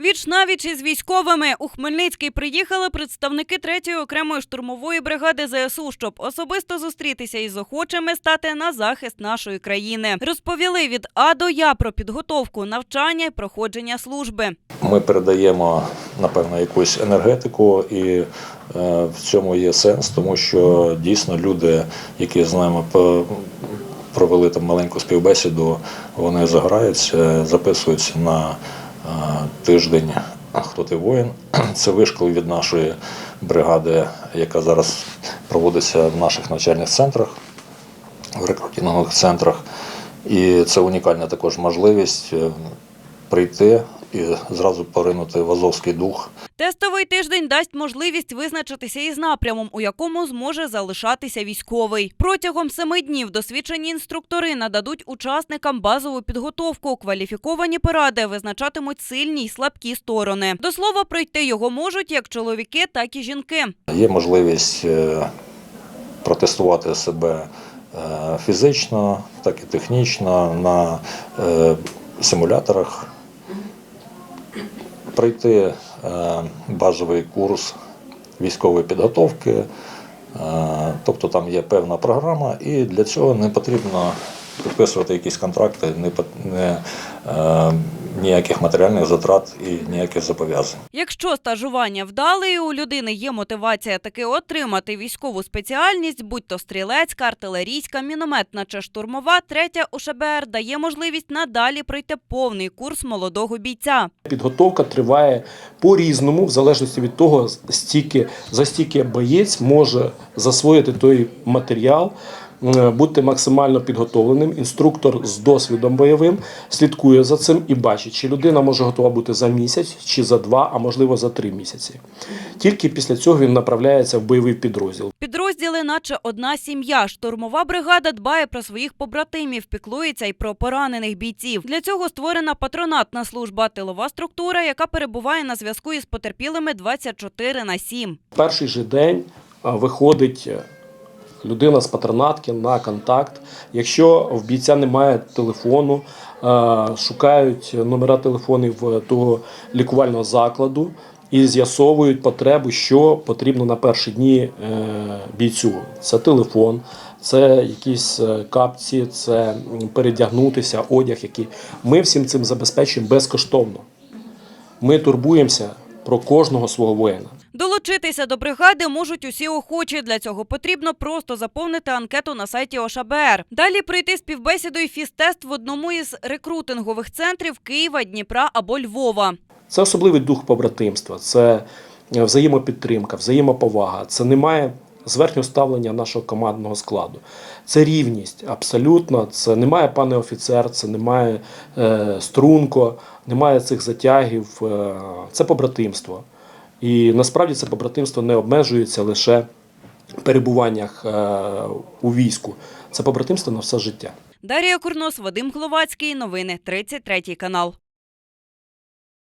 Віч навіч із військовими у Хмельницький приїхали представники 3-ї окремої штурмової бригади ЗСУ, щоб особисто зустрітися із охочими стати на захист нашої країни. Розповіли від А до Я про підготовку, навчання і проходження служби. Ми передаємо, напевно, якусь енергетику, і е, в цьому є сенс, тому що дійсно люди, які з нами провели там маленьку співбесіду, вони заграються, записуються на е, тиждень. Хто ти воїн? Це вишкол від нашої бригади, яка зараз проводиться в наших навчальних центрах, в рекрутингових центрах. І це унікальна також можливість е, прийти і зразу поринути в азовський дух. Тестовий тиждень дасть можливість визначитися із напрямом, у якому зможе залишатися військовий. Протягом семи днів досвідчені інструктори нададуть учасникам базову підготовку. Кваліфіковані поради визначатимуть сильні й слабкі сторони. До слова, пройти його можуть як чоловіки, так і жінки. Є можливість е, протестувати себе е, фізично, так і технічно на е, симуляторах, пройти е, базовий курс військової підготовки. Е, Тобто там є певна програма, і для цього не потрібно підписувати якісь контракти, не, е, ніяких матеріальних затрат і ніяких зобов'язань. Якщо стажування вдале і у людини є мотивація таки отримати військову спеціальність, будь то стрілецька, артилерійська, мінометна чи штурмова, третя УШБР дає можливість надалі пройти повний курс молодого бійця. Підготовка триває по-різному, в залежності від того, стільки, за стільки боєць може засвоїти той матеріал, бути максимально підготовленим. Інструктор з досвідом бойовим слідкує за цим і бачить, чи людина може готова бути за місяць, чи за два, а можливо за три місяці. Тільки після цього він направляється в бойовий підрозділ. Підрозділи, наче одна сім'я. Штурмова бригада дбає про своїх побратимів, піклується й про поранених бійців. Для цього створена патронатна служба, тилова структура, яка перебуває на зв'язку із потерпілими 24 на 7. Перший же день виходить е, людина з патронатки на контакт. Якщо в бійця немає телефону, е, шукають номера телефонів е, того лікувального закладу і з'ясовують потребу, що потрібно на перші дні е, бійцю. Це телефон. Це якісь капці, це передягнутися, одяг, який ми всім цим забезпечуємо безкоштовно. Ми турбуємося про кожного свого воїна. Долучитися до бригади можуть усі охочі. Для цього потрібно просто заповнити анкету на сайті ОШБР. Далі пройти співбесіду і фізтест в одному із рекрутингових центрів Києва, Дніпра або Львова. Це особливий дух побратимства, це е, взаємопідтримка, взаємоповага. Це немає зверхнього ставлення нашого командного складу. Це рівність абсолютно. Це немає пане офіцер, це немає е, струнко, немає цих затягів. Е, це побратимство. І насправді це побратимство не обмежується лише перебуваннях е, у війську. Це побратимство на все життя. Дарія Курнос, Вадим Гловацький. Новини 33 канал.